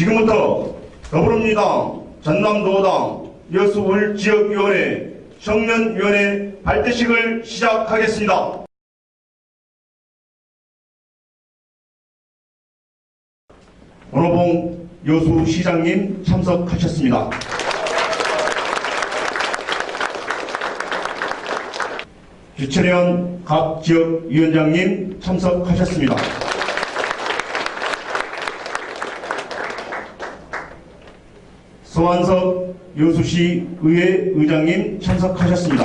지금부터 더불어민주당 전남도당 여수울 지역위원회 청년위원회 발대식을 시작하겠습니다. 원호봉 여수시장님 참석하셨습니다. 주철현 각 지역위원장님 참석하셨습니다. 서완석 여수시 의회 의장님 참석하셨습니다.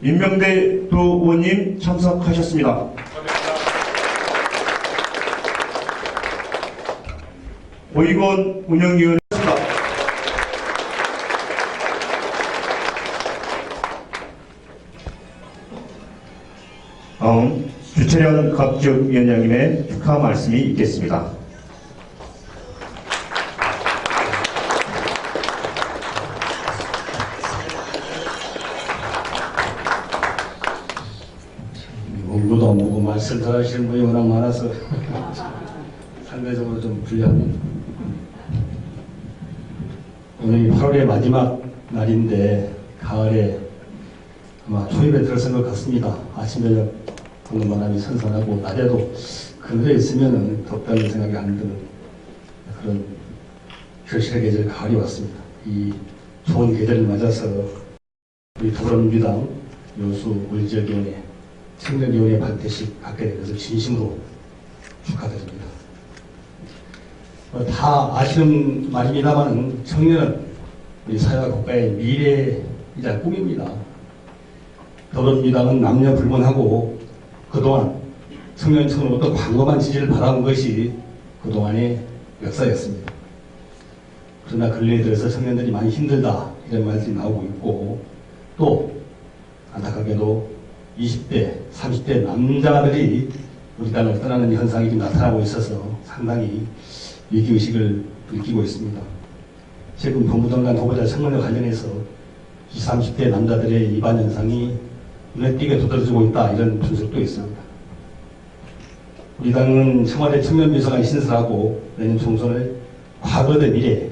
임명대 도 의원님 참석하셨습니다. 보이건 운영위원회입니다. 주철현 각지역위원장님의 축하 말씀이 있겠습니다. 공부도 안 보고 말씀 더 하시는 분이 워낙 많아서 상대적으로 좀 불리합니다. 오늘이 8월의 마지막 날인데 가을에 아마 초입에 들어선 것 같습니다. 아침 저녁 보는 바람이 선선하고 낮에도 그늘에 있으면 덥다는 생각이 안 드는 그런 결실의 계절 가을이 왔습니다. 이 좋은 계절을 맞아서 우리 더불어민주당 여수 울지역위원회 청년위원회 반대식 갖게 된 것을 진심으로 축하드립니다. 어, 다 아시는 말입니다만 청년은 우리 사회와 국가의 미래이자 꿈입니다. 더불어민주당은 남녀 불문하고 그동안 청년층으로부터 광범한 지지를 받아온 것이 그동안의 역사였습니다. 그러나 근래에 들어서 청년들이 많이 힘들다 이런 말들이 나오고 있고 또 안타깝게도 20대, 30대 남자들이 우리 땅을 떠나는 현상이 좀 나타나고 있어서 상당히 위기의식을 느끼고 있습니다. 최근 본부장관 후보자 청문회 관련해서 20, 30대 남자들의 이반 현상이 눈에 띄게 두드러지고 있다 이런 분석도 있습니다. 우리 당은 청와대 청년비서관이 신설하고 내년 총선을 과거 대 미래로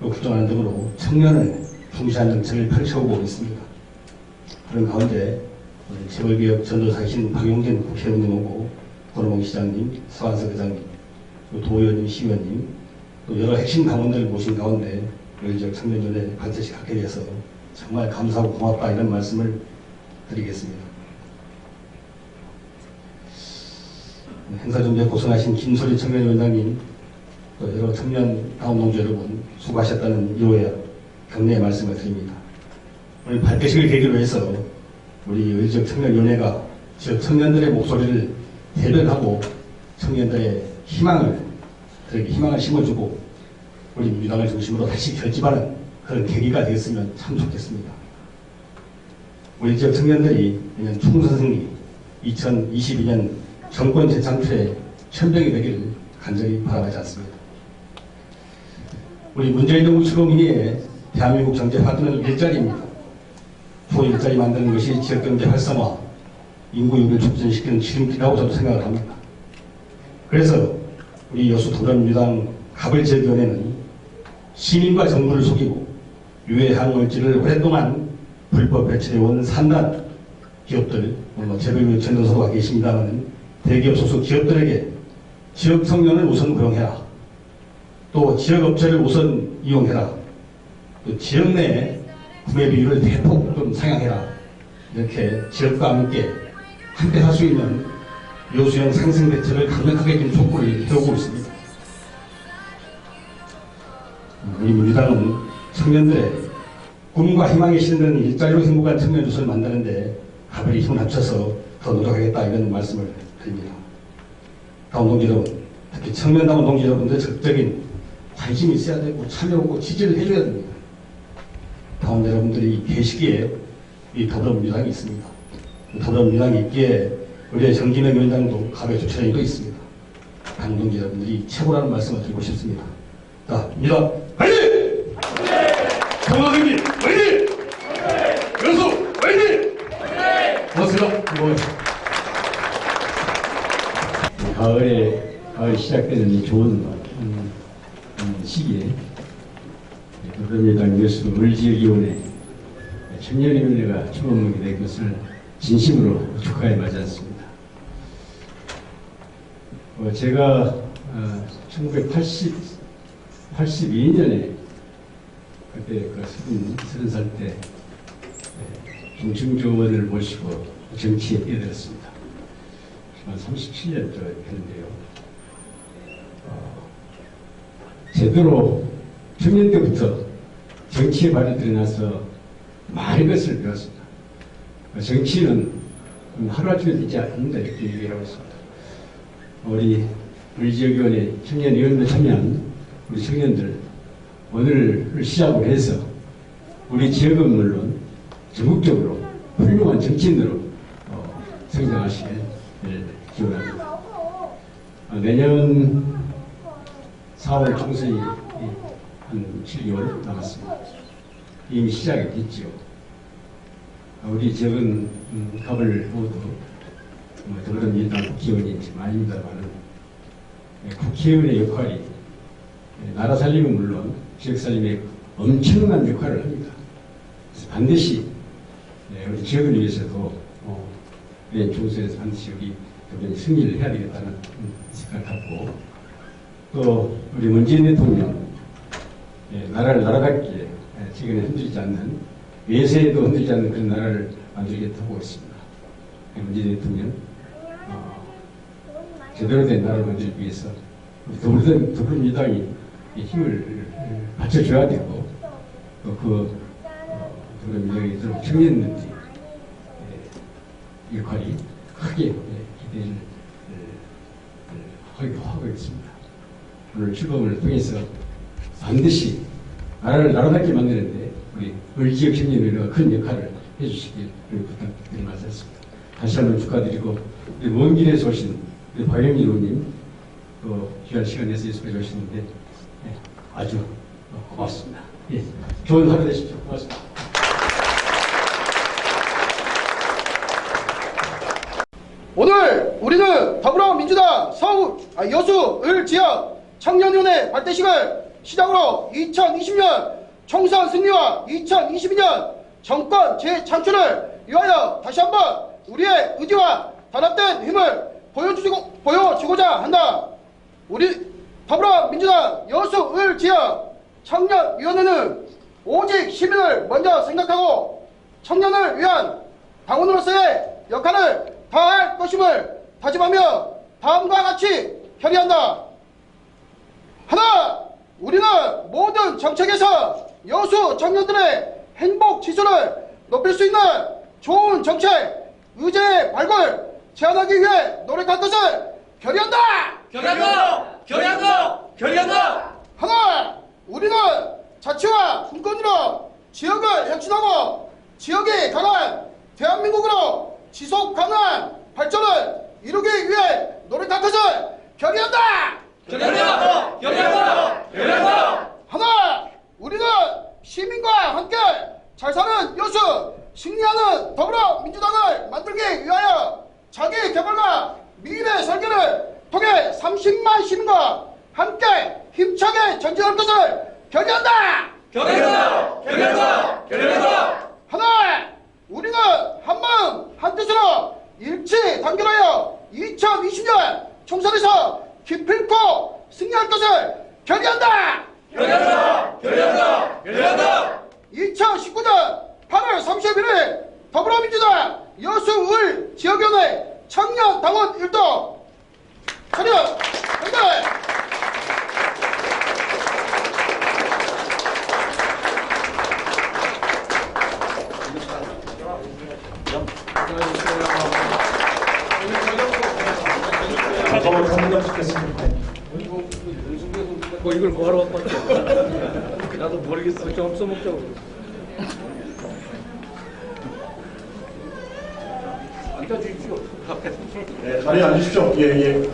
규정하는 등으로 청년을 중시한 정책을 펼쳐오고 있습니다. 그런 가운데 재벌개혁 전도사이신 박용진 국회의원님 오고 권호봉 시장님, 서한석 회장님, 또 도의원님, 시 의원님, 또 여러 핵심 당원들을 모신 가운데 우리 지역 청년전에 반드시 갖게 돼서 정말 감사하고 고맙다 이런 말씀을 드리겠습니다. 행사 준비에 고생하신 김소리 청년위원장님, 또 여러 청년 다운동지 여러분 수고하셨다는 이후에 격려의 말씀을 드립니다. 오늘 발표식을 계기로 해서 우리 의지역 청년위원회가 지역 청년들의 목소리를 대변하고 청년들의 희망을 그렇게 희망을 심어주고 우리 민주당을 중심으로 다시 결집하는 그런 계기가 되었으면 참 좋겠습니다. 우리 지역 청년들이 내년 총선 승리 2022년 정권 재창출의 천병이 되기를 간절히 바라지 않습니다. 우리 문재인 정부 출범 이후에 대한민국 경제 발전은 일자리입니다. 소 일자리 만드는 것이 지역경제 활성화, 인구유를 촉진시키는 지름길이라고 저도 생각을 합니다. 그래서 우리 여수 더불어민주당 가불지역위원회는 시민과 정부를 속이고 유해 항물질을 오랫동안 불법 배출해온 산단 기업들, 뭐 재벌 전도서가 계십니다만 대기업 소속 기업들에게 지역 청년을 우선 고용해라. 또 지역 업체를 우선 이용해라. 또 지역 내 구매 비율을 대폭 좀 상향해라. 이렇게 지역과 함께 함께 할 수 있는 요수형 상승 대책을 강력하게 좀 촉구를 해오고 있습니다. 우리 민주당은 청년들의 꿈과 희망이 실는 일자리로 행복한 청년 조선을 만드는데 가별이 힘을 합쳐서 더 노력하겠다 이런 말씀을 드립니다. 다운 동지 여러분, 특히 청년다운 동지 여러분들 적극적인 관심이 있어야 되고 참여하고 지지를 해줘야 됩니다. 다운 여러분들이 계시기에 이 더불어민주당이 있습니다. 더불어민주당이 있기에 우리의 정진영 위원장도 가벼 주차장도 있습니다. 당동지 여러분들이 최고라는 말씀을 드리고 싶습니다. 자, 민주당 화이팅! 고맙습니다. 고맙습니다. 시작되는 이 좋은 음, 음, 시기에 더불어민주당 여수 을지역위원회 청년위원회가 출범하게 된 것을 진심으로 축하해 맞았습니다. 어, 제가 어, 1980, 82년에 그때 그 서른, 서른 살때 중증조원을 모시고 정치에 뛰어들었습니다. 한 37년 더 했는데요. 어, 제대로 청년 때부터 정치에 발이 들어나서 많은 것을 배웠습니다. 어, 정치는 하루아침에 되지 않는다 이렇게 얘기하고 있습니다. 우리 우리 지역위원회 청년 위원회 참여한 우리 청년들 오늘을 시작으로 해서 우리 지역은 물론 전국적으로 훌륭한 정치인으로 어, 성장하시길 기원합니다. 어, 내년 4월 총선이 한 7개월 남았습니다. 이미 시작이 됐죠. 어, 우리 지역은 음, 갑을 모두 뭐 더불어민주당 국회의원이 아닙니다만은 예, 국회의원의 역할이 예, 나라 살림은 물론 지역 살림에 엄청난 역할을 합니다. 반드시 예, 우리 지역을 위해서도 어, 내년 총선에서 반드시 우리 도전이 승리를 해야 되겠다는 음, 생각을 갖고 또 우리 문재인 대통령 예, 나라를 나라답게 예, 최근에 흔들리지 않는 외세에도 흔들리지 않는 그런 나라를 만들겠다고 하고 있습니다. 예, 문재인 대통령 어, 제대로 된 나라를 만들기 위해서 우리 더불어, 더불어민주당이 이 힘을 받쳐줘야 되고 또그 어, 더불어민주당이 들 청년들이 예, 역할이 크게 예, 기대를 예, 하고 있습니다. 오늘 출범을 통해서 반드시 나라를 나라답게 만드는데 우리 을지역 청년회가 큰 역할을 해주시길 부탁드리는 말씀습니다. 다시 한번 축하드리고 먼 길에서 오신 박영민 의원님 또 귀한 시간 내서 예수에 오시는데 예, 아주 고맙습니다. 예, 좋은 하루 되십시오. 고맙습니다. 오늘 우리는 더불어 민주당 서울 아, 여수 을 지역 청년위원회 발대식을 시작으로 2020년 총선 승리와 2022년 정권 재창출을 위하여 다시 한번 우리의 의지와 단합된 힘을 보여주고, 보여주고자 한다. 우리 더불어민주당 여수 을 지역 청년위원회는 오직 시민을 먼저 생각하고 청년을 위한 당원으로서의 역할을 다할 것임을 다짐하며 다음과 같이 결의한다. 하나, 우리는 모든 정책에서 여수 청년들의 행복 지수를 높일 수 있는 좋은 정책, 의제의 발굴, 제안하기 위해 노력할 것을 결의한다. 결의한다! 결의한다! 결의한다! 하나, 우리는 자치와 분권으로 지역을 혁신하고 지역이 강한 대한민국으로 지속 가능한 발전을 이루기 위해 노력할 것을 결의한다. 결의한다! 결의한다! 결의한다! 하나, 우리는 시민과 함께 잘 사는 여수, 승리하는 더불어민주당을 만들기 위하여 자기 개발과 미래 설계를 통해 30만 시민과 함께 힘차게 전진할 것을 결의한다. 결의한다! 결의한다! 결의한다! 하나, 우리는 한마음 한뜻으로 일치 단결하여 2020년 총선에서 기필코 승리할 것을 결의한다. 결의한다! 결의한다! 결의한다! 2019년 8월 31일 더불어민주당 여수을 지역위원회 청년 당원 일동 차렷 연대 작업을 한번 듣겠습니다. 뭐 이걸 뭐하러 왔대? 나도 모르겠어. 좀 써먹자고. 네, 자리에 앉으십시오. 예, 예.